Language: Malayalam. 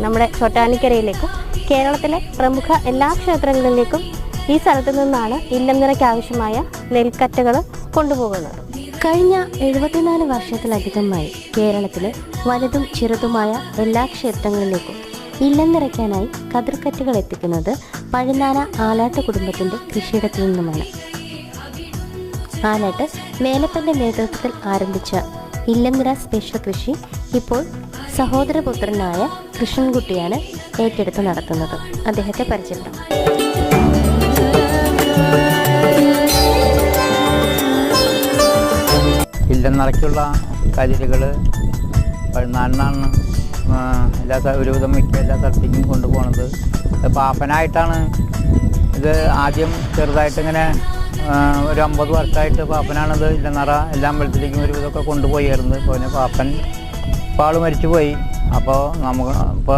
നമ്മുടെ ചോട്ടാനിക്കരയിലേക്കും കേരളത്തിലെ പ്രമുഖ എല്ലാ ക്ഷേത്രങ്ങളിലേക്കും ഈ സ്ഥലത്തു നിന്നാണ് ഇല്ലം നിറയ്ക്ക് ആവശ്യമായ നെൽക്കറ്റകൾ കൊണ്ടുപോകുന്നത്. കഴിഞ്ഞ എഴുപത്തിനാല് വർഷത്തിലധികമായി കേരളത്തിലെ വലുതും ചെറുതുമായ എല്ലാ ക്ഷേത്രങ്ങളിലേക്കും ഇല്ലം നിറയ്ക്കാനായി കതിർക്കറ്റുകൾ എത്തിക്കുന്നത് പഴുന്നാന ആലാട്ട് കുടുംബത്തിന്റെ കൃഷിയിടത്തിൽ നിന്നുമാണ്. ആലാട്ട് മേലപ്പന്റെ നേതൃത്വത്തിൽ ആരംഭിച്ച ഇല്ലംനിറ സ്പെഷ്യൽ കൃഷി ഇപ്പോൾ സഹോദരപുത്രനായ കൃഷ്ണൻകുട്ടിയാണ് ഏറ്റെടുത്ത് നടത്തുന്നത്. അദ്ദേഹത്തെ പരിചയപ്പെടാം ഇല്ലെന്നറയ്ക്കുള്ള കതിരുകൾ പഴുന്നാലിനാണ് എല്ലാ ഒരുവിധം മിക്ക എല്ലാ സ്ഥലത്തേക്കും കൊണ്ടുപോകുന്നത് പാപ്പനായിട്ടാണ് ഇത് ആദ്യം ചെറുതായിട്ട് ഇങ്ങനെ ആ, ഒരു അമ്പത് വർഷമായിട്ട് പാപ്പനാണിത് നിറ എല്ലാ അമ്പലത്തിലേക്കും ഒരു കൊണ്ടുപോയായിരുന്നു കൊണ്ടുപോയിരുന്നു പിന്നെ പാപ്പൻ പാൾ മരിച്ചു പോയി അപ്പോൾ നമുക്ക് ഇപ്പോൾ